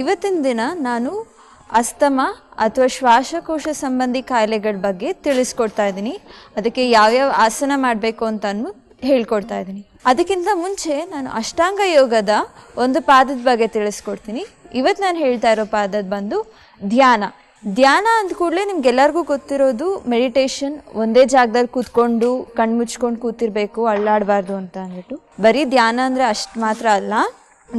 ಇವತ್ತಿನ ದಿನ ನಾನು ಅಸ್ತಮ ಅಥವಾ ಶ್ವಾಸಕೋಶ ಸಂಬಂಧಿ ಕಾಯಿಲೆಗಳ ಬಗ್ಗೆ ತಿಳಿಸ್ಕೊಡ್ತಾ ಇದ್ದೀನಿ. ಅದಕ್ಕೆ ಯಾವ್ಯಾವ ಆಸನ ಮಾಡಬೇಕು ಅಂತ ಹೇಳ್ಕೊಡ್ತಾ ಇದ್ದೀನಿ. ಅದಕ್ಕಿಂತ ಮುಂಚೆ ನಾನು ಅಷ್ಟಾಂಗ ಯೋಗದ ಒಂದು ಪಾದದ ಬಗ್ಗೆ ತಿಳಿಸ್ಕೊಡ್ತೀನಿ. ಇವತ್ತು ನಾನು ಹೇಳ್ತಾ ಇರೋ ಪಾದದ ಬಂದು ಧ್ಯಾನ. ಧ್ಯಾನ ಅಂದ ಕೂಡಲೇ ನಿಮ್ಗೆಲ್ಲರಿಗೂ ಗೊತ್ತಿರೋದು ಮೆಡಿಟೇಷನ್ ಒಂದೇ ಜಾಗದಲ್ಲಿ ಕೂತ್ಕೊಂಡು ಕಣ್ಣು ಮುಚ್ಕೊಂಡು ಕೂತಿರ್ಬೇಕು ಅಳ್ಳಾಡಬಾರ್ದು ಅಂತ ಅಂದ್ಬಿಟ್ಟು. ಬರೀ ಧ್ಯಾನ ಅಂದರೆ ಅಷ್ಟು ಮಾತ್ರ ಅಲ್ಲ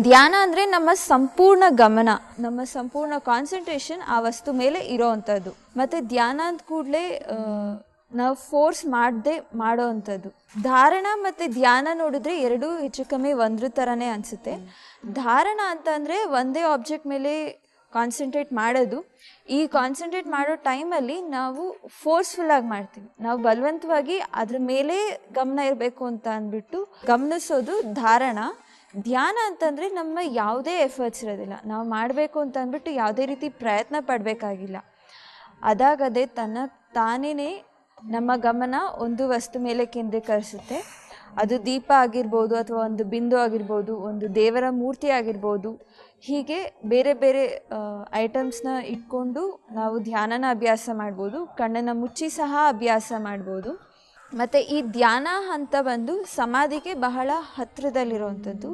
ಧ್ಯಾನ ಅಂದರೆ ನಮ್ಮ ಸಂಪೂರ್ಣ ಗಮನ, ನಮ್ಮ ಸಂಪೂರ್ಣ ಕಾನ್ಸಂಟ್ರೇಷನ್ ಆ ವಸ್ತು ಮೇಲೆ ಇರೋವಂಥದ್ದು ಮತ್ತು ಧ್ಯಾನ ಅಂದ ಕೂಡಲೇ ನಾವು ಫೋರ್ಸ್ ಮಾಡದೆ ಮಾಡೋ ಅಂಥದ್ದು. ಧಾರಣ ಮತ್ತು ಧ್ಯಾನ ನೋಡಿದ್ರೆ ಎರಡೂ ಹೆಚ್ಚು ಕಮ್ಮಿ ಒಂದ್ರ ಥರನೇ ಅನಿಸುತ್ತೆ. ಧಾರಣ ಅಂತ ಅಂದರೆ ಒಂದೇ ಆಬ್ಜೆಕ್ಟ್ ಮೇಲೆ ಕಾನ್ಸಂಟ್ರೇಟ್ ಮಾಡೋದು. ಈ ಕಾನ್ಸಂಟ್ರೇಟ್ ಮಾಡೋ ಟೈಮಲ್ಲಿ ನಾವು ಫೋರ್ಸ್ಫುಲ್ಲಾಗಿ ಮಾಡ್ತೀವಿ. ನಾವು ಬಲವಂತವಾಗಿ ಅದ್ರ ಮೇಲೆ ಗಮನ ಇರಬೇಕು ಅಂತ ಅಂದ್ಬಿಟ್ಟು ಗಮನಿಸೋದು ಧಾರಣ. ಧ್ಯಾನ ಅಂತಂದರೆ ನಮ್ಮ ಯಾವುದೇ ಎಫರ್ಟ್ಸ್ ಇರೋದಿಲ್ಲ. ನಾವು ಮಾಡಬೇಕು ಅಂತ ಅಂದ್ಬಿಟ್ಟು ಯಾವುದೇ ರೀತಿ ಪ್ರಯತ್ನ ಪಡಬೇಕಾಗಿಲ್ಲ. ಅದಾಗದೆ ತನ್ನ ತಾನೇ ನಮ್ಮ ಗಮನ ಒಂದು ವಸ್ತು ಮೇಲೆ ಕೇಂದ್ರೀಕರಿಸುತ್ತೆ. ಅದು ದೀಪ ಆಗಿರ್ಬೋದು ಅಥವಾ ಒಂದು ಬಿಂದು ಆಗಿರ್ಬೋದು, ಒಂದು ದೇವರ ಮೂರ್ತಿ ಆಗಿರ್ಬೋದು. ಹೀಗೆ ಬೇರೆ ಬೇರೆ ಐಟಮ್ಸ್ನ ಇಟ್ಕೊಂಡು ನಾವು ಧ್ಯಾನನ ಅಭ್ಯಾಸ ಮಾಡ್ಬೋದು. ಕಣ್ಣನ್ನು ಮುಚ್ಚಿ ಸಹ ಅಭ್ಯಾಸ ಮಾಡ್ಬೋದು. ಮತ್ತು ಈ ಧ್ಯಾನ ಹಂತ ಬಂದು ಸಮಾಧಿಗೆ ಬಹಳ ಹತ್ತಿರದಲ್ಲಿರುವಂಥದ್ದು.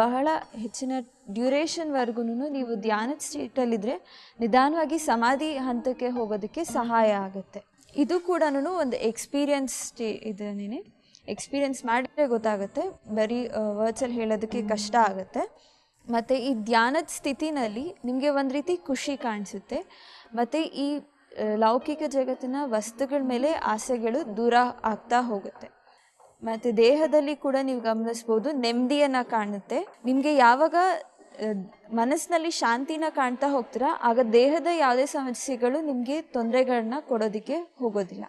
ಬಹಳ ಹೆಚ್ಚಿನ ಡ್ಯೂರೇಷನ್ವರೆಗೂ ನೀವು ಧ್ಯಾನದ ಸ್ಟೇಟಲ್ಲಿದ್ದರೆ ನಿಧಾನವಾಗಿ ಸಮಾಧಿ ಹಂತಕ್ಕೆ ಹೋಗೋದಕ್ಕೆ ಸಹಾಯ ಆಗುತ್ತೆ. ಇದು ಕೂಡ ಒಂದು ಎಕ್ಸ್ಪೀರಿಯನ್ಸ್ ಸ್ಟೇ ಇದನ್ನೇ ಎಕ್ಸ್ಪೀರಿಯನ್ಸ್ ಮಾಡಿದ್ರೆ ಗೊತ್ತಾಗುತ್ತೆ. ಬರೀ ವರ್ಡ್ಸಲ್ಲಿ ಹೇಳೋದಕ್ಕೆ ಕಷ್ಟ ಆಗುತ್ತೆ. ಮತ್ತು ಈ ಧ್ಯಾನದ ಸ್ಥಿತಿನಲ್ಲಿ ನಿಮಗೆ ಒಂದು ರೀತಿ ಖುಷಿ ಕಾಣಿಸುತ್ತೆ. ಮತ್ತು ಈ ಲೌಕಿಕ ಜಗತ್ತಿನ ವಸ್ತುಗಳ ಮೇಲೆ ಆಸೆಗಳು ದೂರ ಆಗ್ತಾ ಹೋಗುತ್ತೆ. ಮತ್ತು ದೇಹದಲ್ಲಿ ಕೂಡ ನೀವು ಗಮನಿಸ್ಬೋದು, ನೆಮ್ಮದಿಯನ್ನು ಕಾಣುತ್ತೆ. ನಿಮಗೆ ಯಾವಾಗ ಮನಸ್ಸಿನಲ್ಲಿ ಶಾಂತಿನ ಕಾಣ್ತಾ ಹೋಗ್ತೀರಾ, ಆಗ ದೇಹದ ಯಾವುದೇ ಸಮಸ್ಯೆಗಳು ನಿಮಗೆ ತೊಂದರೆಗಳನ್ನ ಕೊಡೋದಕ್ಕೆ ಹೋಗೋದಿಲ್ಲ.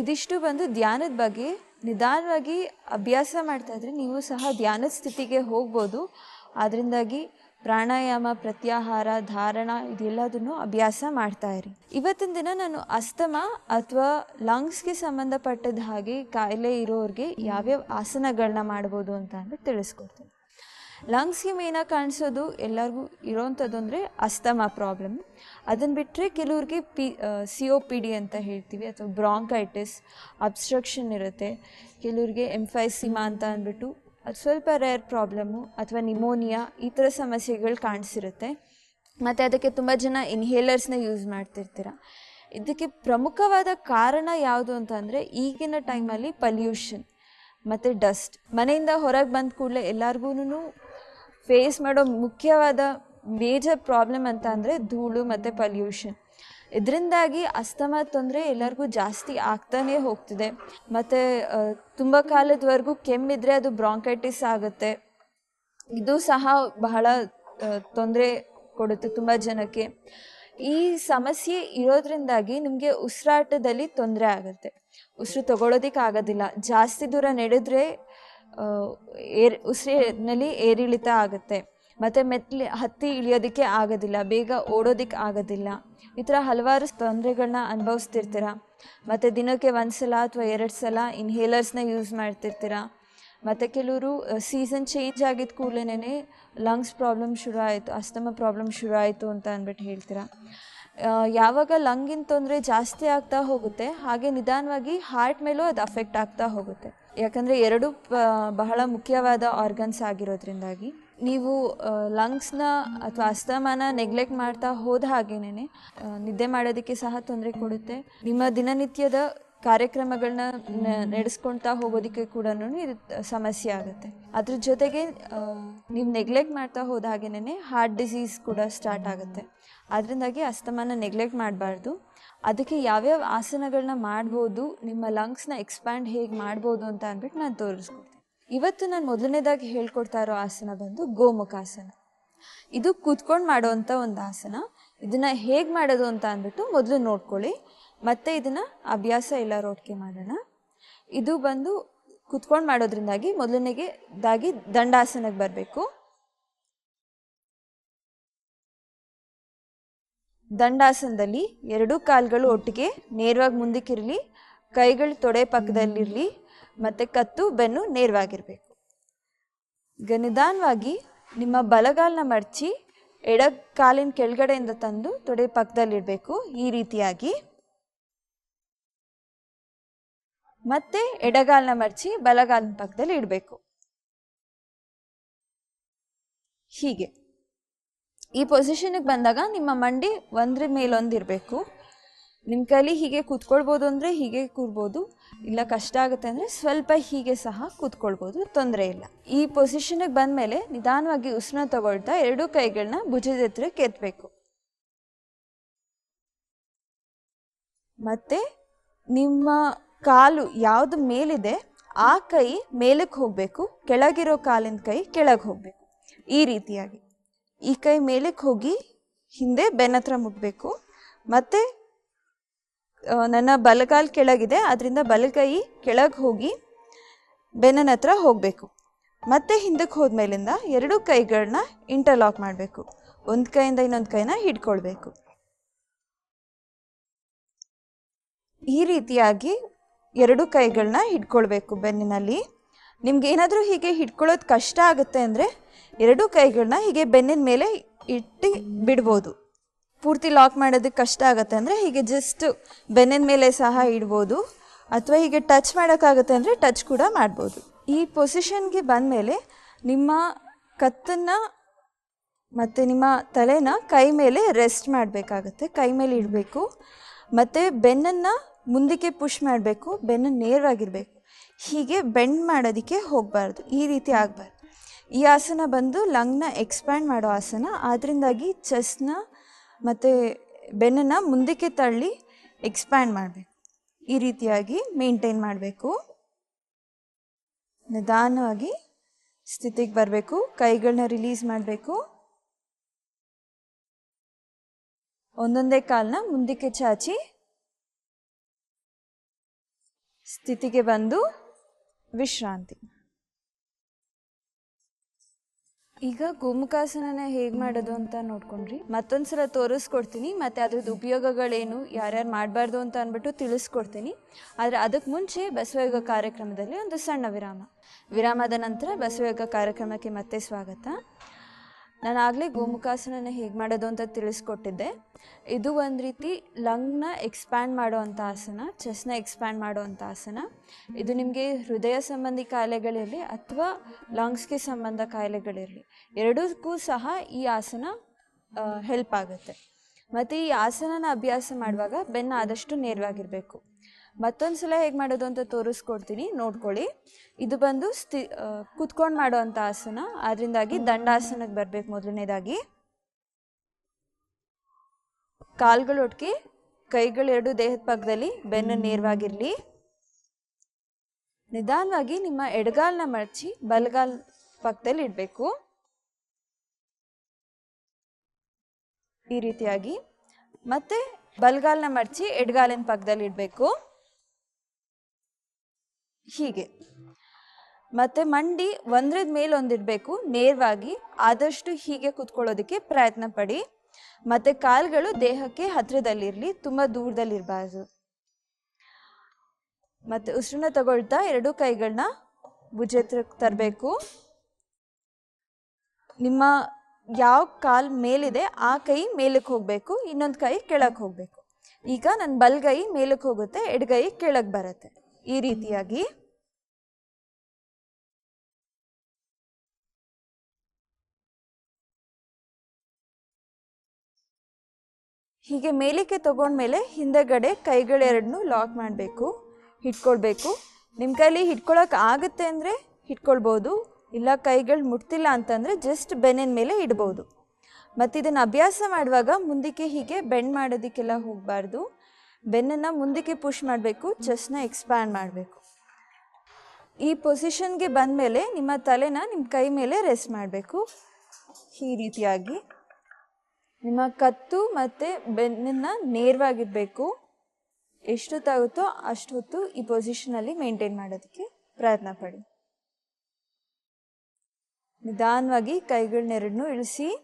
ಇದಿಷ್ಟು ಬಂದು ಧ್ಯಾನದ ಬಗ್ಗೆ. ನಿಧಾನವಾಗಿ ಅಭ್ಯಾಸ ಮಾಡ್ತಾ ಇದ್ರೆ ನೀವು ಸಹ ಧ್ಯಾನದ ಸ್ಥಿತಿಗೆ ಹೋಗ್ಬೋದು. ಅದರಿಂದಾಗಿ ಪ್ರಾಣಾಯಾಮ, ಪ್ರತ್ಯಾಹಾರ, ಧಾರಣ ಇದೆಲ್ಲದನ್ನು ಅಭ್ಯಾಸ ಮಾಡ್ತಾ ಇರಿ. ಇವತ್ತಿನ ದಿನ ನಾನು ಅಸ್ತಮ ಅಥವಾ ಲಂಗ್ಸ್ಗೆ ಸಂಬಂಧಪಟ್ಟದ ಹಾಗೆ ಕಾಯಿಲೆ ಇರೋರಿಗೆ ಯಾವ್ಯಾವ ಆಸನಗಳನ್ನ ಮಾಡ್ಬೋದು ಅಂತ ಅಂದ್ಬಿಟ್ಟು ತಿಳಿಸ್ಕೊಡ್ತೀನಿ. ಲಂಗ್ಸ್ಗೆ ಮೇಯ್ನಾಗಿ ಕಾಣಿಸೋದು ಎಲ್ಲರಿಗೂ ಇರೋವಂಥದ್ದು ಅಂದರೆ ಅಸ್ತಮ ಪ್ರಾಬ್ಲಮ್. ಅದನ್ನು ಬಿಟ್ಟರೆ ಕೆಲವ್ರಿಗೆ P C O P D ಅಂತ ಹೇಳ್ತೀವಿ ಅಥವಾ ಬ್ರಾಂಕೈಟಿಸ್, ಅಬ್ಸ್ಟ್ರಕ್ಷನ್ ಇರುತ್ತೆ. ಕೆಲವ್ರಿಗೆ ಎಂಫೈಸಿಮಾ ಅಂತ ಅಂದ್ಬಿಟ್ಟು ಅದು ಸ್ವಲ್ಪ ರೇರ್ ಪ್ರಾಬ್ಲಮ್ಮು ಅಥವಾ ನಿಮೋನಿಯಾ ಈ ಥರ ಸಮಸ್ಯೆಗಳು ಕಾಣಿಸಿರುತ್ತೆ. ಮತ್ತು ಅದಕ್ಕೆ ತುಂಬ ಜನ ಇನ್ಹೇಲರ್ಸ್ನ ಯೂಸ್ ಮಾಡ್ತಿರ್ತೀರ. ಇದಕ್ಕೆ ಪ್ರಮುಖವಾದ ಕಾರಣ ಯಾವುದು ಅಂತಂದರೆ ಈಗಿನ ಟೈಮಲ್ಲಿ ಪಲ್ಯೂಷನ್ ಮತ್ತು ಡಸ್ಟ್ ಮನೆಯಿಂದ ಹೊರಗೆ ಬಂದ ಕೂಡಲೇ ಎಲ್ಲರಿಗೂ ಫೇಸ್ ಮಾಡೋ ಮುಖ್ಯವಾದ ಮೇಜರ್ ಪ್ರಾಬ್ಲಮ್ ಅಂತ ಅಂದರೆ ಧೂಳು ಮತ್ತು ಪಲ್ಯೂಷನ್ ಇದರಿಂದಾಗಿ ಅಸ್ತಮ ತೊಂದರೆ ಎಲ್ಲರಿಗೂ ಜಾಸ್ತಿ ಆಗ್ತಾನೇ ಹೋಗ್ತಿದೆ. ಮತ್ತು ತುಂಬ ಕಾಲದವರೆಗೂ ಕೆಮ್ಮಿದ್ರೆ ಅದು ಬ್ರಾಂಕೈಟಿಸ್ ಆಗುತ್ತೆ. ಇದು ಸಹ ಬಹಳ ತೊಂದರೆ ಕೊಡುತ್ತೆ ತುಂಬ ಜನಕ್ಕೆ. ಈ ಸಮಸ್ಯೆ ಇರೋದ್ರಿಂದಾಗಿ ನಿಮಗೆ ಉಸಿರಾಟದಲ್ಲಿ ತೊಂದರೆ ಆಗುತ್ತೆ. ಉಸಿರು ತಗೊಳ್ಳೋದಕ್ಕೆ ಆಗೋದಿಲ್ಲ. ಜಾಸ್ತಿ ದೂರ ನಡೆದ್ರೆ ಏರ್, ಉಸಿರಿನಲ್ಲಿ ಏರಿಳಿತ ಆಗುತ್ತೆ. ಮತ್ತು ಮೆಟ್ಲಿ ಹತ್ತಿ ಇಳಿಯೋದಕ್ಕೆ ಆಗೋದಿಲ್ಲ. ಬೇಗ ಓಡೋದಕ್ಕೆ ಆಗೋದಿಲ್ಲ. ಈ ಥರ ಹಲವಾರು ತೊಂದರೆಗಳನ್ನ ಅನುಭವಿಸ್ತಿರ್ತೀರ. ಮತ್ತು ದಿನಕ್ಕೆ ಒಂದು ಸಲ ಅಥವಾ ಎರಡು ಸಲ ಇನ್ಹೇಲರ್ಸ್ನ ಯೂಸ್ ಮಾಡ್ತಿರ್ತೀರ. ಮತ್ತು ಕೆಲವರು ಸೀಸನ್ ಚೇಂಜ್ ಆಗಿದ್ದ ಕೂಡಲೇ ಲಂಗ್ಸ್ ಪ್ರಾಬ್ಲಮ್ ಶುರು ಆಯಿತು, ಅಸ್ತಮ ಪ್ರಾಬ್ಲಮ್ ಶುರು ಆಯಿತು ಅಂತ ಅಂದ್ಬಿಟ್ಟು ಹೇಳ್ತೀರ. ಯಾವಾಗ ಲಂಗಿನ ತೊಂದರೆ ಜಾಸ್ತಿ ಆಗ್ತಾ ಹೋಗುತ್ತೆ, ಹಾಗೆ ನಿಧಾನವಾಗಿ ಹಾರ್ಟ್ ಮೇಲೂ ಅದು ಅಫೆಕ್ಟ್ ಆಗ್ತಾ ಹೋಗುತ್ತೆ. ಯಾಕಂದರೆ ಎರಡು ಬಹಳ ಮುಖ್ಯವಾದ ಆರ್ಗನ್ಸ್ ಆಗಿರೋದ್ರಿಂದಾಗಿ. ನೀವು ಲಂಗ್ಸ್ನ ಅಥವಾ ಅಸ್ತಮಾನ ನೆಗ್ಲೆಕ್ಟ್ ಮಾಡ್ತಾ ಹೋದ ಹಾಗೇನೆ ನಿದ್ದೆ ಮಾಡೋದಕ್ಕೆ ಸಹ ತೊಂದರೆ ಕೊಡುತ್ತೆ. ನಿಮ್ಮ ದಿನನಿತ್ಯದ ಕಾರ್ಯಕ್ರಮಗಳನ್ನ ನಡೆಸ್ಕೊಳ್ತಾ ಹೋಗೋದಕ್ಕೆ ಕೂಡ ಇದು ಸಮಸ್ಯೆ ಆಗುತ್ತೆ. ಅದ್ರ ಜೊತೆಗೆ ನೀವು ನೆಗ್ಲೆಕ್ಟ್ ಮಾಡ್ತಾ ಹೋದ ಹಾಗೇನೆ ಹಾರ್ಟ್ ಡಿಸೀಸ್ ಕೂಡ ಸ್ಟಾರ್ಟ್ ಆಗುತ್ತೆ. ಅದರಿಂದಾಗಿ ಅಸ್ತಮಾನ ನೆಗ್ಲೆಕ್ಟ್ ಮಾಡಬಾರ್ದು. ಅದಕ್ಕೆ ಯಾವ್ಯಾವ ಆಸನಗಳನ್ನ ಮಾಡ್ಬೋದು, ನಿಮ್ಮ ಲಂಗ್ಸ್ನ ಎಕ್ಸ್ಪ್ಯಾಂಡ್ ಹೇಗೆ ಮಾಡ್ಬೋದು ಅಂತ ಅಂದ್ಬಿಟ್ಟು ನಾನು ತೋರಿಸ್ಕೊಡ್ತೀನಿ. ಇವತ್ತು ನಾನು ಮೊದಲನೇದಾಗಿ ಹೇಳ್ಕೊಡ್ತಾ ಇರೋ ಆಸನ ಬಂದು ಗೋಮುಖಾಸನ. ಇದು ಕೂತ್ಕೊಂಡು ಮಾಡೋವಂಥ ಒಂದು ಆಸನ. ಇದನ್ನು ಹೇಗೆ ಮಾಡೋದು ಅಂತ ಅಂದ್ಬಿಟ್ಟು ಮೊದಲು ನೋಡ್ಕೊಳ್ಳಿ. ಮತ್ತೆ ಇದನ್ನು ಅಭ್ಯಾಸ ಎಲ್ಲರೂ ಒಟ್ಟಿಗೆ ಮಾಡೋಣ. ಇದು ಬಂದು ಕುತ್ಕೊಂಡು ಮಾಡೋದ್ರಿಂದಾಗಿ ಮೊದಲನೇದಾಗಿ ದಂಡಾಸನಕ್ಕೆ ಬರಬೇಕು. ದಂಡಾಸನದಲ್ಲಿ ಎರಡೂ ಕಾಲುಗಳು ಒಟ್ಟಿಗೆ ನೇರವಾಗಿ ಮುಂದಕ್ಕಿರಲಿ ಕೈಗಳು ತೊಡೆ ಪಕ್ಕದಲ್ಲಿರಲಿ ಮತ್ತು ಕತ್ತು, ಬೆನ್ನು ನೇರವಾಗಿರಬೇಕು. ಈಗ ನಿಧಾನವಾಗಿ ನಿಮ್ಮ ಬಲಗಾಲನ್ನ ಮಡಚಿ ಎಡ ಕಾಲಿನ ಕೆಳಗಡೆಯಿಂದ ತಂದು ತೊಡೆ ಪಕ್ಕದಲ್ಲಿಡಬೇಕು ಈ ರೀತಿಯಾಗಿ. ಮತ್ತೆ ಎಡಗಾಲನ್ನ ಮಡಚಿ ಬಲಗಾಲಿನ ಪಕ್ಕದಲ್ಲಿ ಇಡಬೇಕು. ಹೀಗೆ. ಈ ಪೊಸಿಷನ್ಗೆ ಬಂದಾಗ ನಿಮ್ಮ ಮಂಡಿ ಒಂದ್ರ ಮೇಲೊಂದಿರಬೇಕು. ನಿಮ್ಮ ಕೈಲಿ ಹೀಗೆ ಕೂತ್ಕೊಳ್ಬೋದು ಅಂದರೆ ಹೀಗೆ ಕೂರ್ಬೋದು, ಇಲ್ಲ ಕಷ್ಟ ಆಗುತ್ತೆ ಅಂದರೆ ಸ್ವಲ್ಪ ಹೀಗೆ ಸಹ ಕೂತ್ಕೊಳ್ಬೋದು, ತೊಂದರೆ ಇಲ್ಲ. ಈ ಪೊಸಿಷನಿಗೆ ಬಂದ ಮೇಲೆ ನಿಧಾನವಾಗಿ ಉಸಿರನ್ನ ತಗೊಳ್ತಾ ಎರಡೂ ಕೈಗಳನ್ನ ಭುಜದ ಹತ್ರ ಎತ್ತಬೇಕು ಮತ್ತು ನಿಮ್ಮ ಕಾಲು ಯಾವುದು ಮೇಲಿದೆ, ಆ ಕೈ ಮೇಲಕ್ಕೆ ಹೋಗಬೇಕು, ಕೆಳಗಿರೋ ಕಾಲಿನ ಕೈ ಕೆಳಗೆ ಹೋಗಬೇಕು. ಈ ರೀತಿಯಾಗಿ. ಈ ಕೈ ಮೇಲಕ್ಕೆ ಹೋಗಿ ಹಿಂದೆ ಬೆನ್ನತ್ರ ಮುಟ್ಟಬೇಕು ಮತ್ತು ನನ್ನ ಬಲಗಾಲ್ ಕೆಳಗಿದೆ ಅದರಿಂದ ಬಲಗೈ ಕೆಳಗೆ ಹೋಗಿ ಬೆನ್ನನ ಹತ್ರ ಹೋಗಬೇಕು. ಮತ್ತೆ ಹಿಂದಕ್ಕೆ ಹೋದ್ಮೇಲಿಂದ ಎರಡೂ ಕೈಗಳನ್ನ ಇಂಟರ್ಲಾಕ್ ಮಾಡಬೇಕು. ಒಂದು ಕೈಯಿಂದ ಇನ್ನೊಂದು ಕೈನ ಹಿಡ್ಕೊಳ್ಬೇಕು. ಈ ರೀತಿಯಾಗಿ ಎರಡು ಕೈಗಳನ್ನ ಹಿಡ್ಕೊಳ್ಬೇಕು ಬೆನ್ನಿನಲ್ಲಿ. ನಿಮ್ಗೆ ಏನಾದರೂ ಹೀಗೆ ಹಿಡ್ಕೊಳ್ಳೋದು ಕಷ್ಟ ಆಗುತ್ತೆ ಅಂದರೆ ಎರಡೂ ಕೈಗಳನ್ನ ಹೀಗೆ ಬೆನ್ನಿನ ಮೇಲೆ ಇಟ್ಟು ಬಿಡ್ಬೋದು. ಪೂರ್ತಿ ಲಾಕ್ ಮಾಡೋದಕ್ಕೆ ಕಷ್ಟ ಆಗುತ್ತೆ. ಅಂದರೆ ಹೀಗೆ ಜಸ್ಟ್ ಬೆನ್ನಿನ ಮೇಲೆ ಸಹ ಇಡ್ಬೋದು, ಅಥವಾ ಹೀಗೆ ಟಚ್ ಮಾಡೋಕ್ಕಾಗುತ್ತೆ ಅಂದರೆ ಟಚ್ ಕೂಡ ಮಾಡ್ಬೋದು. ಈ ಪೊಸಿಷನ್ಗೆ ಬಂದಮೇಲೆ ನಿಮ್ಮ ಕತ್ತನ್ನು ಮತ್ತು ನಿಮ್ಮ ತಲೆನ ಕೈ ಮೇಲೆ ರೆಸ್ಟ್ ಮಾಡಬೇಕಾಗತ್ತೆ, ಕೈ ಮೇಲೆ ಇಡಬೇಕು. ಮತ್ತು ಬೆನ್ನನ್ನು ಮುಂದಕ್ಕೆ ಪುಷ್ ಮಾಡಬೇಕು, ಬೆನ್ನು ನೇರವಾಗಿರಬೇಕು. ಹೀಗೆ ಬೆಂಡ್ ಮಾಡೋದಕ್ಕೆ ಹೋಗಬಾರ್ದು, ಈ ರೀತಿ ಆಗಬಾರ್ದು. ಈ ಆಸನ ಬಂದು ಲಂಗ್ನ ಎಕ್ಸ್ಪ್ಯಾಂಡ್ ಮಾಡೋ ಆಸನ ಆದ್ದರಿಂದಾಗಿ ಚೆಸ್ಟ್ನ ಮತ್ತು ಬೆನ್ನನ್ನು ಮುಂದಕ್ಕೆ ತಳ್ಳಿ ಎಕ್ಸ್ಪ್ಯಾಂಡ್ ಮಾಡಬೇಕು. ಈ ರೀತಿಯಾಗಿ ಮೇಂಟೈನ್ ಮಾಡಬೇಕು. ನಿಧಾನವಾಗಿ ಸ್ಥಿತಿಗೆ ಬರಬೇಕು. ಕೈಗಳನ್ನ ರಿಲೀಸ್ ಮಾಡಬೇಕು. ಒಂದೊಂದೇ ಕಾಲನ್ನ ಮುಂದಕ್ಕೆ ಚಾಚಿ ಸ್ಥಿತಿಗೆ ಬಂದು ವಿಶ್ರಾಂತಿ. ಈಗ ಗೋಮುಖಾಸನನ ಹೇಗೆ ಮಾಡೋದು ಅಂತ ನೋಡ್ಕೊಂಡ್ರಿ. ಮತ್ತೊಂದ್ಸಲ ತೋರಿಸ್ಕೊಡ್ತೀನಿ, ಮತ್ತು ಅದ್ರದ್ದು ಉಪಯೋಗಗಳೇನು, ಯಾರ್ಯಾರು ಮಾಡಬಾರ್ದು ಅಂತ ಅಂದ್ಬಿಟ್ಟು ತಿಳಿಸ್ಕೊಡ್ತೀನಿ. ಆದರೆ ಅದಕ್ಕೆ ಮುಂಚೆ ಬಸವಯೋಗ ಕಾರ್ಯಕ್ರಮದಲ್ಲಿ ಒಂದು ಸಣ್ಣ ವಿರಾಮ. ವಿರಾಮದ ನಂತರ ಬಸವಯೋಗ ಕಾರ್ಯಕ್ರಮಕ್ಕೆ ಮತ್ತೆ ಸ್ವಾಗತ. ನಾನು ಆಗಲೇ ಗೋಮುಖಾಸನನ ಹೇಗೆ ಮಾಡೋದು ಅಂತ ತಿಳಿಸ್ಕೊಟ್ಟಿದ್ದೆ. ಇದು ಒಂದು ರೀತಿ ಲಂಗ್ನ ಎಕ್ಸ್ಪ್ಯಾಂಡ್ ಮಾಡುವಂಥ ಆಸನ ಚೆಸ್ನ ಎಕ್ಸ್ಪ್ಯಾಂಡ್ ಮಾಡುವಂಥ ಆಸನ. ಇದು ನಿಮಗೆ ಹೃದಯ ಸಂಬಂಧಿ ಕಾಯಿಲೆಗಳಿರಲಿ ಅಥವಾ ಲಂಗ್ಸ್ಗೆ ಸಂಬಂಧ ಕಾಯಿಲೆಗಳಿರಲಿ, ಎರಡಕ್ಕೂ ಸಹ ಈ ಆಸನ ಹೆಲ್ಪ್ ಆಗುತ್ತೆ. ಮತ್ತು ಈ ಆಸನನ ಅಭ್ಯಾಸ ಮಾಡುವಾಗ ಬೆನ್ನು ಆದಷ್ಟು ನೇರವಾಗಿರಬೇಕು. ಮತ್ತೊಂದು ಸಲ ಹೇಗೆ ಮಾಡೋದು ಅಂತ ತೋರಿಸ್ಕೊಡ್ತೀನಿ, ನೋಡ್ಕೊಳ್ಳಿ. ಇದು ಬಂದು ಸ್ಥಿ ಕುತ್ಕೊಂಡು ಮಾಡುವಂಥ ಆಸನ. ಅದರಿಂದಾಗಿ ದಂಡಾಸನಕ್ಕೆ ಬರಬೇಕು ಮೊದಲನೇದಾಗಿ. ಕಾಲ್ಗಳೊಟ್ಟಿಗೆ ಕೈಗಳೆರಡು ದೇಹದ ಪಕ್ಕದಲ್ಲಿ ಬೆನ್ನು ನೇರವಾಗಿರಲಿ. ನಿಧಾನವಾಗಿ ನಿಮ್ಮ ಎಡಗಾಲನ್ನ ಮಡಚಿ, ಬಲಗಾಲ್ ಪಕ್ಕದಲ್ಲಿ ಇಡಬೇಕು. ಈ ರೀತಿಯಾಗಿ. ಮತ್ತೆ ಬಲಗಾಲನ್ನ ಮಡಚಿ ಎಡಗಾಲಿನ ಪಕ್ಕದಲ್ಲಿ ಇಡಬೇಕು. ಹೀಗೆ. ಮತ್ತೆ ಮಂಡಿ ಒಂದ್ರದ ಮೇಲೆ ಒಂದಿರಬೇಕು ನೇರವಾಗಿ ಆದಷ್ಟು ಹೀಗೆ ಕುತ್ಕೊಳ್ಳೋದಕ್ಕೆ ಪ್ರಯತ್ನ ಪಡಿ. ಮತ್ತೆ ಕಾಲ್ಗಳು ದೇಹಕ್ಕೆ ಹತ್ತಿರದಲ್ಲಿರಲಿ ತುಂಬ ದೂರದಲ್ಲಿರಬಾರ್ದು. ಮತ್ತೆ ಉಸಿರನ್ನ ತಗೊಳ್ತಾ ಎರಡೂ ಕೈಗಳನ್ನ ಭುಜ ತರಬೇಕು. ನಿಮ್ಮ ಯಾವ ಕಾಲ್ ಮೇಲಿದೆ, ಆ ಕೈ ಮೇಲಕ್ಕೆ ಹೋಗಬೇಕು, ಇನ್ನೊಂದು ಕೈ ಕೆಳಕ್ಕೆ ಹೋಗಬೇಕು. ಈಗ ನನ್ನ ಬಲ್ಗೈ ಮೇಲಕ್ಕೆ ಹೋಗುತ್ತೆ ಎಡಗೈ ಕೆಳಗೆ ಬರುತ್ತೆ. ಈ ರೀತಿಯಾಗಿ ಹೀಗೆ ಮೇಲಕ್ಕೆ ತಗೊಂಡ್ಮೇಲೆ ಹಿಂದೆಗಡೆ ಕೈಗಳೆರಡನ್ನೂ ಲಾಕ್ ಮಾಡಬೇಕು, ಹಿಡ್ಕೊಳ್ಬೇಕು. ನಿಮ್ಮ ಕೈಲಿ ಹಿಡ್ಕೊಳಕ್ಕೆ ಆಗುತ್ತೆ ಅಂದರೆ ಹಿಡ್ಕೊಳ್ಬೋದು, ಇಲ್ಲ ಕೈಗಳು ಮುಟ್ತಿಲ್ಲ ಅಂತಂದರೆ ಜಸ್ಟ್ ಬೆನ್ನಿನ ಮೇಲೆ ಇಡ್ಬೋದು. ಮತ್ತು ಇದನ್ನು ಅಭ್ಯಾಸ ಮಾಡುವಾಗ ಮುಂದಕ್ಕೆ ಹೀಗೆ ಬೆಂಡ್ ಮಾಡೋದಕ್ಕೆಲ್ಲ ಹೋಗಬಾರ್ದು. ಬೆನ್ನನ್ನು ಮುಂದಕ್ಕೆ ಪುಷ್ ಮಾಡಬೇಕು ಚೆಸ್ಟ್ನ ಎಕ್ಸ್ಪ್ಯಾಂಡ್ ಮಾಡಬೇಕು. ಈ ಪೊಸಿಷನ್ಗೆ ಬಂದಮೇಲೆ ನಿಮ್ಮ ತಲೆನ ನಿಮ್ಮ ಕೈ ಮೇಲೆ ರೆಸ್ಟ್ ಮಾಡಬೇಕು. ಈ ರೀತಿಯಾಗಿ. ನಿಮ್ಮ ಕತ್ತು ಮತ್ತು ಬೆನ್ನನ್ನು ನೇರವಾಗಿರಬೇಕು. ಎಷ್ಟೊತ್ತಾಗುತ್ತೋ ಅಷ್ಟು ಹೊತ್ತು ಈ ಪೊಸಿಷನಲ್ಲಿ ಮೇಂಟೈನ್ ಮಾಡೋದಕ್ಕೆ ಪ್ರಯತ್ನ ಪಡಿ. ನಿಧಾನವಾಗಿ ಕೈಗಳನ್ನೆರಡನ್ನೂ ಇಳಿಸಿ.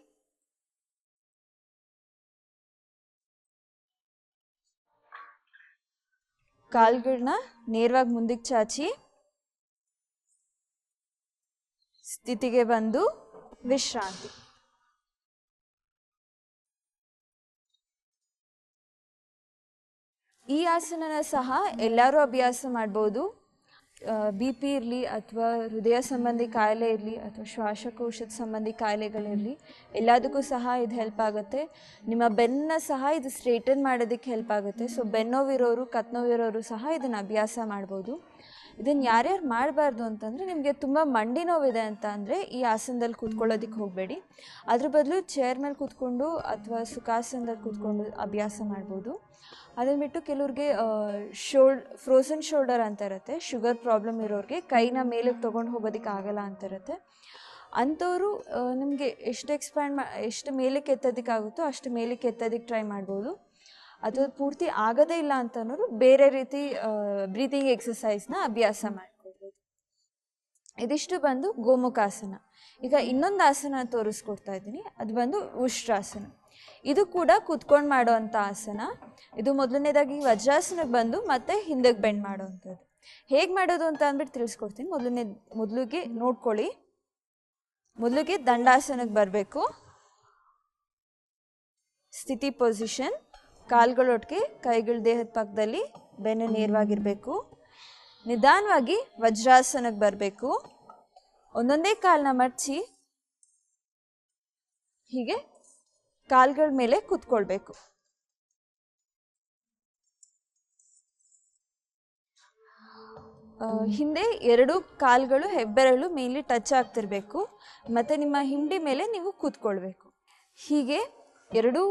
ಕಾಲ್ಗಳನ್ನ ನೇರವಾಗಿ ಮುಂದಕ್ಕೆ ಚಾಚಿ ಸ್ಥಿತಿಗೆ ಬಂದು ವಿಶ್ರಾಂತಿ. ಈ ಆಸನನ ಸಹ ಎಲ್ಲರೂ ಅಭ್ಯಾಸ ಮಾಡ್ಬೋದು. ಬಿ ಪಿ ಇರಲಿ ಅಥವಾ ಹೃದಯ ಸಂಬಂಧಿ ಕಾಯಿಲೆ ಇರಲಿ ಅಥವಾ ಶ್ವಾಸಕೋಶದ ಸಂಬಂಧಿ ಕಾಯಿಲೆಗಳಿರಲಿ, ಎಲ್ಲದಕ್ಕೂ ಸಹ ಇದು ಹೆಲ್ಪ್ ಆಗುತ್ತೆ. ನಿಮ್ಮ ಬೆನ್ನ ಸಹ ಇದು ಸ್ಟ್ರೇಟನ್ ಮಾಡೋದಕ್ಕೆ ಹೆಲ್ಪ್ ಆಗುತ್ತೆ. ಸೊ ಬೆನ್ನೋವಿರೋರು, ಕತ್ನೋವಿರೋರು ಸಹ ಇದನ್ನು ಅಭ್ಯಾಸ ಮಾಡ್ಬೋದು. ಇದನ್ನು ಯಾರ್ಯಾರು ಮಾಡಬಾರ್ದು ಅಂತಂದರೆ, ನಿಮಗೆ ತುಂಬ ಮಂಡಿ ನೋವಿದೆ ಅಂತ ಅಂದರೆ ಈ ಆಸನದಲ್ಲಿ ಕೂತ್ಕೊಳ್ಳೋದಕ್ಕೆ ಹೋಗಬೇಡಿ. ಅದ್ರ ಬದಲು ಚೇರ್ ಮೇಲೆ ಕೂತ್ಕೊಂಡು ಅಥವಾ ಸುಖಾಸನದಲ್ಲಿ ಕೂತ್ಕೊಂಡು ಅಭ್ಯಾಸ ಮಾಡ್ಬೋದು. ಅದನ್ನು ಬಿಟ್ಟು ಕೆಲವ್ರಿಗೆ ಶೋಲ್ಡ್ ಫ್ರೋಸನ್ ಶೋಲ್ಡರ್ ಅಂತ ಇರುತ್ತೆ ಶುಗರ್ ಪ್ರಾಬ್ಲಮ್ ಇರೋರಿಗೆ ಕೈನ ಮೇಲಕ್ಕೆ ತೊಗೊಂಡು ಹೋಗೋದಕ್ಕೆ ಆಗಲ್ಲ ಅಂತ ಇರುತ್ತೆ. ಅಂಥವರು ನಿಮಗೆ ಎಷ್ಟು ಎಕ್ಸ್ಪ್ಯಾಂಡ್ ಮಾ, ಎಷ್ಟು ಮೇಲಕ್ಕೆ ಎತ್ತೋದಕ್ಕಾಗುತ್ತೋ ಅಷ್ಟು ಮೇಲಕ್ಕೆ ಎತ್ತೋದಕ್ಕೆ ಟ್ರೈ ಮಾಡ್ಬೋದು. ಅದು ಪೂರ್ತಿ ಆಗೋದೇ ಇಲ್ಲ ಅಂತ ಅನ್ನೋರು ಬೇರೆ ರೀತಿ ಬ್ರೀತಿಂಗ್ ಎಕ್ಸಸೈಸ್ನ ಅಭ್ಯಾಸ ಮಾಡ್ಕೊಳ್ಬೋದು ಇದಿಷ್ಟು ಬಂದು ಗೋಮುಖಾಸನ. ಈಗ ಇನ್ನೊಂದು ಆಸನ ತೋರಿಸ್ಕೊಡ್ತಾ ಇದ್ದೀನಿ. ಅದು ಬಂದು ಉಷ್ಟ್ರಾಸನ. ಇದು ಕೂಡ ಕುತ್ಕೊಂಡು ಮಾಡೋವಂಥ ಆಸನ. ಇದು ಮೊದಲನೇದಾಗಿ ವಜ್ರಾಸನಕ್ಕೆ ಬಂದು ಮತ್ತೆ ಹಿಂದಕ್ಕೆ ಬೆಂಡ್ ಮಾಡುವಂಥದ್ದು ಹೇಗೆ ಮಾಡೋದು ಅಂತ ಅಂದ್ಬಿಟ್ಟು ತಿಳಿಸ್ಕೊಡ್ತೀನಿ. ಮೊದಲನೇ, ಮೊದಲಿಗೆ ನೋಡ್ಕೊಳ್ಳಿ. ಮೊದಲಿಗೆ ದಂಡಾಸನಕ್ಕೆ ಬರಬೇಕು. ಸ್ಥಿತಿ ಪೊಸಿಷನ್. ಕಾಲ್ಗಳೊಟ್ಟಿಗೆ ಕೈಗಳ ದೇಹದ ಪಕ್ಕದಲ್ಲಿ ಬೆನ್ನು ನೇರವಾಗಿರಬೇಕು. ನಿಧಾನವಾಗಿ ವಜ್ರಾಸನಕ್ಕೆ ಬರಬೇಕು. ಒಂದೊಂದೇ ಕಾಲನ್ನ ಮಡಚಿ ಹೀಗೆ ಕಾಲ್ಗಳ ಮೇಲೆ ಕೂತ್ಕೊಳ್ಬೇಕು. ಹಿಂದೆ ಎರಡು ಕಾಲ್ಗಳು ಹೆಬ್ಬೆರಳು ಮೇಲಿ ಟಚ್ ಆಗ್ತಿರ್ಬೇಕು, ಮತ್ತೆ ನಿಮ್ಮ ಹಿಂಡಿ ಮೇಲೆ ನೀವು ಕೂತ್ಕೊಳ್ಬೇಕು. ಹೀಗೆ ಎರಡು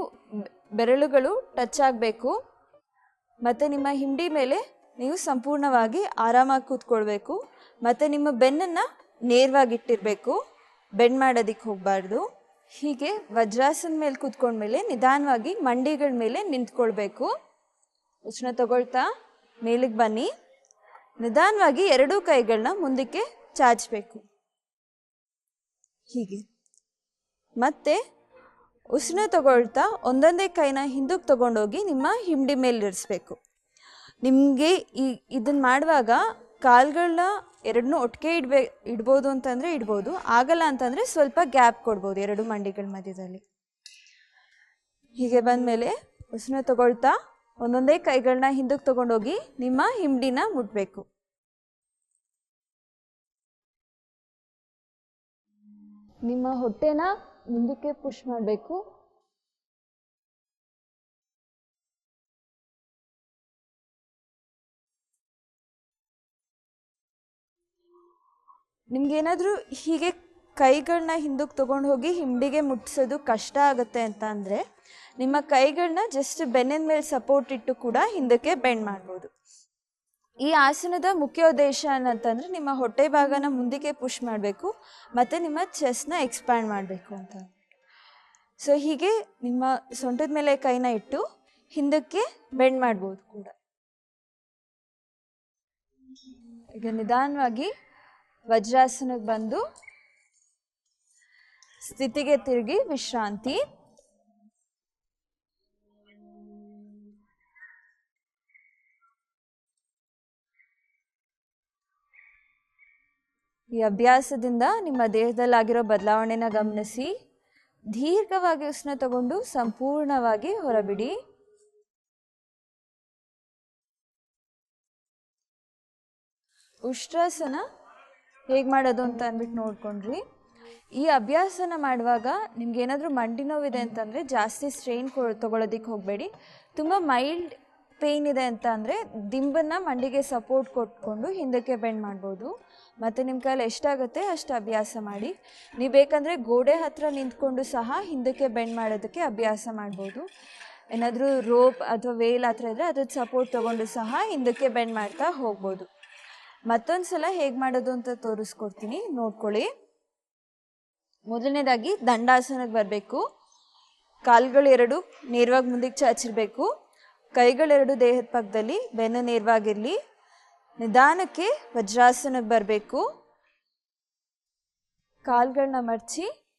ಬೆರಳುಗಳು ಟಚ್ ಆಗಬೇಕು, ಮತ್ತು ನಿಮ್ಮ ಹಿಂಡಿ ಮೇಲೆ ನೀವು ಸಂಪೂರ್ಣವಾಗಿ ಆರಾಮಾಗಿ ಕೂತ್ಕೊಳ್ಬೇಕು, ಮತ್ತು ನಿಮ್ಮ ಬೆನ್ನನ್ನು ನೇರವಾಗಿಟ್ಟಿರಬೇಕು ಬೆಂಡ್ ಮಾಡೋದಕ್ಕೆ ಹೋಗಬಾರ್ದು. ಹೀಗೆ ವಜ್ರಾಸನ ಮೇಲೆ ಕೂತ್ಕೊಂಡ್ಮೇಲೆ ನಿಧಾನವಾಗಿ ಮಂಡಿಗಳ ಮೇಲೆ ನಿಂತ್ಕೊಳ್ಬೇಕು. ಉಷ್ಣ ತಗೊಳ್ತಾ ಮೇಲಿಗೆ ಬನ್ನಿ. ನಿಧಾನವಾಗಿ ಎರಡೂ ಕೈಗಳನ್ನ ಮುಂದಕ್ಕೆ ಚಾಚಬೇಕು. ಹೀಗೆ. ಮತ್ತೆ ಉಷ್ಣ ತಗೊಳ್ತಾ ಒಂದೊಂದೇ ಕೈನ ಹಿಂದಕ್ಕೆ ತಗೊಂಡೋಗಿ ನಿಮ್ಮ ಹಿಂಡಿ ಮೇಲೆ ಇರಿಸ್ಬೇಕು ನಿಮಗೆ ಈ ಇದನ್ನು ಮಾಡುವಾಗ ಕಾಲ್ಗಳನ್ನ ಎರಡನ್ನೂ ಒಟ್ಟಿಗೆ ಇಡ್ಬೇ, ಇಡ್ಬೋದು ಅಂತಂದರೆ ಇಡ್ಬೋದು. ಆಗಲ್ಲ ಅಂತಂದರೆ ಸ್ವಲ್ಪ ಗ್ಯಾಪ್ ಕೊಡ್ಬೋದು ಎರಡು ಮಂಡಿಗಳ ಮಧ್ಯದಲ್ಲಿ. ಹೀಗೆ ಬಂದಮೇಲೆ ಉಸಿನ ತಗೊಳ್ತಾ ಒಂದೊಂದೇ ಕೈಗಳನ್ನ ಹಿಂದಕ್ಕೆ ತಗೊಂಡೋಗಿ ನಿಮ್ಮ ಹಿಂಡಿನ ಮುಟ್ಬೇಕು. ನಿಮ್ಮ ಹೊಟ್ಟೆನ ಮುಂದಕ್ಕೆ ಪುಷ್ ಮಾಡಬೇಕು. ನಿಮ್ಗೇನಾದರೂ ಹೀಗೆ ಕೈಗಳನ್ನ ಹಿಂದಕ್ಕೆ ತೊಗೊಂಡು ಹೋಗಿ ಹಿಂಡಿಗೆ ಮುಟ್ಟಿಸೋದು ಕಷ್ಟ ಆಗುತ್ತೆ ಅಂತ ಅಂದರೆ ನಿಮ್ಮ ಕೈಗಳನ್ನ ಜಸ್ಟ್ ಬೆನ್ನಿನ ಮೇಲೆ ಸಪೋರ್ಟ್ ಇಟ್ಟು ಕೂಡ ಹಿಂದಕ್ಕೆ ಬೆಂಡ್ ಮಾಡ್ಬೋದು. ಈ ಆಸನದ ಮುಖ್ಯ ಉದ್ದೇಶ ಏನಂತಂದರೆ ನಿಮ್ಮ ಹೊಟ್ಟೆ ಭಾಗನ ಮುಂದಕ್ಕೆ ಪುಷ್ ಮಾಡಬೇಕು ಮತ್ತು ನಿಮ್ಮ ಚೆಸ್ನ ಎಕ್ಸ್ಪ್ಯಾಂಡ್ ಮಾಡಬೇಕು ಅಂತ. ಸೊ ಹೀಗೆ ನಿಮ್ಮ ಸೊಂಟದ ಮೇಲೆ ಕೈನ ಇಟ್ಟು ಹಿಂದಕ್ಕೆ ಬೆಂಡ್ ಮಾಡ್ಬೋದು ಕೂಡ. ಈಗ ನಿಧಾನವಾಗಿ ವಜ್ರಾಸನಕ್ಕೆ ಬಂದು ಸ್ಥಿತಿಗೆ ತಿರುಗಿ ವಿಶ್ರಾಂತಿ. ಈ ಅಭ್ಯಾಸದಿಂದ ನಿಮ್ಮ ದೇಹದಲ್ಲಾಗಿರೋ ಬದಲಾವಣೆನ ಗಮನಿಸಿ, ದೀರ್ಘವಾಗಿ ಉಷ್ಣ ತಗೊಂಡು ಸಂಪೂರ್ಣವಾಗಿ ಹೊರಬಿಡಿ. ಉಷ್ಟ್ರಾಸನ ಹೇಗೆ ಮಾಡೋದು ಅಂತ ಅಂದ್ಬಿಟ್ಟು ನೋಡ್ಕೊಂಡ್ರಿ. ಈ ಅಭ್ಯಾಸನ ಮಾಡುವಾಗ ನಿಮ್ಗೆ ಏನಾದರೂ ಮಂಡಿ ನೋವಿದೆ ಅಂತಂದರೆ ಜಾಸ್ತಿ ಸ್ಟ್ರೈನ್ ಕೊ ತೊಗೊಳೋದಕ್ಕೆ ಹೋಗಬೇಡಿ. ತುಂಬ ಮೈಲ್ಡ್ ಪೇಯ್ನ್ ಇದೆ ಅಂತ ಅಂದರೆ ದಿಂಬನ್ನು ಮಂಡಿಗೆ ಸಪೋರ್ಟ್ ಕೊಟ್ಕೊಂಡು ಹಿಂದಕ್ಕೆ ಬೆಂಡ್ ಮಾಡ್ಬೋದು. ಮತ್ತು ನಿಮ್ಮ ಕೈಲಿ ಎಷ್ಟಾಗುತ್ತೆ ಅಷ್ಟು ಅಭ್ಯಾಸ ಮಾಡಿ. ನೀವು ಬೇಕಂದರೆ ಗೋಡೆ ಹತ್ತಿರ ನಿಂತ್ಕೊಂಡು ಸಹ ಹಿಂದಕ್ಕೆ ಬೆಂಡ್ ಮಾಡೋದಕ್ಕೆ ಅಭ್ಯಾಸ ಮಾಡ್ಬೋದು. ಏನಾದರೂ ರೋಪ್ ಅಥವಾ ವೇಲ್ ಹತ್ರ ಇದ್ದರೆ ಅದ್ರದ್ದು ಸಪೋರ್ಟ್ ತೊಗೊಂಡು ಸಹ ಹಿಂದಕ್ಕೆ ಬೆಂಡ್ ಮಾಡ್ತಾ ಹೋಗ್ಬೋದು. ಮತ್ತೊಂದು ಸಲ ಹೇಗೆ ಮಾಡೋದು ಅಂತ ತೋರಿಸ್ಕೊಡ್ತೀನಿ. ನೋಡ್ಕೊಳ್ಳಿ. ಮೊದಲನೇದಾಗಿ ದಂಡಾಸನಕ್ಕೆ ಬರಬೇಕು. ಕಾಲುಗಳೆರಡು ನೇರವಾಗಿ ಮುಂದಕ್ಕೆ ಚಾಚಿರಬೇಕು. ಕೈಗಳೆರಡು ದೇಹದ ಪಕ್ಕದಲ್ಲಿ, ಬೆನ್ನು ನೇರವಾಗಿರಲಿ. ನಿಧಾನಕ್ಕೆ ವಜ್ರಾಸನಕ್ಕೆ ಬರಬೇಕು. ಕಾಲ್ಗಳನ್ನ ಮಡಚಿ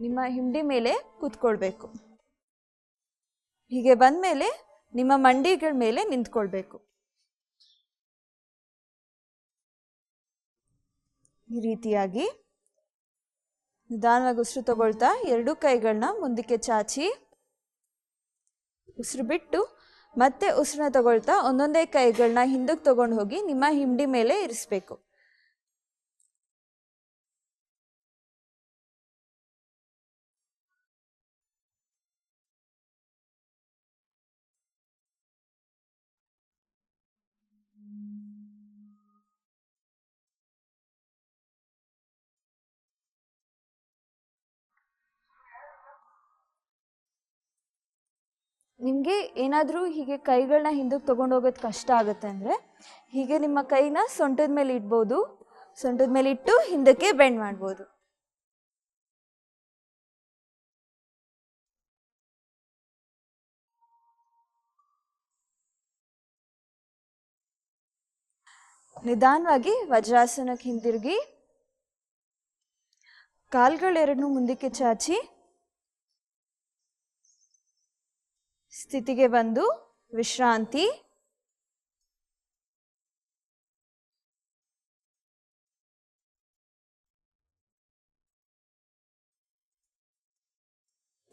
ನಿಮ್ಮ ಹಿಂಡಿ ಮೇಲೆ ಕೂತ್ಕೊಳ್ಬೇಕು. ಹೀಗೆ ಬಂದ ಮೇಲೆ ನಿಮ್ಮ ಮಂಡಿಗಳ ಮೇಲೆ ನಿಂತ್ಕೊಳ್ಬೇಕು. ಈ ರೀತಿಯಾಗಿ ನಿಧಾನವಾಗಿ ಉಸಿರು ತಗೊಳ್ತಾ ಎರಡೂ ಕೈಗಳನ್ನ ಮುಂದಕ್ಕೆ ಚಾಚಿ ಉಸಿರು ಬಿಟ್ಟು ಮತ್ತೆ ಉಸಿರನ್ನ ತಗೊಳ್ತಾ ಒಂದೊಂದೇ ಕೈಗಳನ್ನ ಹಿಂದಕ್ಕೆ ತಗೊಂಡು ಹೋಗಿ ನಿಮ್ಮ ಹಿಂಡಿ ಮೇಲೆ ಇರಿಸ್ಬೇಕು. ನಿಮಗೆ ಏನಾದರೂ ಹೀಗೆ ಕೈಗಳನ್ನ ಹಿಂದಕ್ಕೆ ತೊಗೊಂಡು ಹೋಗೋದು ಕಷ್ಟ ಆಗುತ್ತೆ ಅಂದರೆ ಹೀಗೆ ನಿಮ್ಮ ಕೈನ ಸೊಂಟದ ಮೇಲೆ ಇಡ್ಬೋದು. ಸೊಂಟದ ಮೇಲೆ ಇಟ್ಟು ಹಿಂದಕ್ಕೆ ಬೆಂಡ್ ಮಾಡ್ಬೋದು. ನಿಧಾನವಾಗಿ ವಜ್ರಾಸನಕ್ಕೆ ಹಿಂದಿರುಗಿ. ಕಾಲ್ಗಳೆರಡನ್ನೂ ಮುಂದಕ್ಕೆ ಚಾಚಿ. ಸ್ಥಿತಿಗೆ ಬಂದು ವಿಶ್ರಾಂತಿ.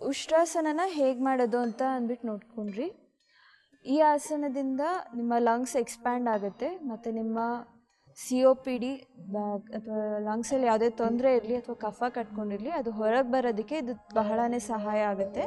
ಉಷ್ಟ್ರಾಸನನ ಹೇಗೆ ಮಾಡೋದು ಅಂತ ಅಂದ್ಬಿಟ್ಟು ನೋಡ್ಕೊಂಡ್ರಿ. ಈ ಆಸನದಿಂದ ನಿಮ್ಮ ಲಂಗ್ಸ್ ಎಕ್ಸ್ಪ್ಯಾಂಡ್ ಆಗುತ್ತೆ, ಮತ್ತು ನಿಮ್ಮ ಸಿ ಒ ಪಿ ಡಿ ಅಥವಾ ಲಂಗ್ಸಲ್ಲಿ ಯಾವುದೇ ತೊಂದರೆ ಇರಲಿ, ಅಥವಾ ಕಫ ಕಟ್ಕೊಂಡಿರಲಿ, ಅದು ಹೊರಗೆ ಬರೋದಕ್ಕೆ ಇದು ಬಹಳನೇ ಸಹಾಯ ಆಗುತ್ತೆ.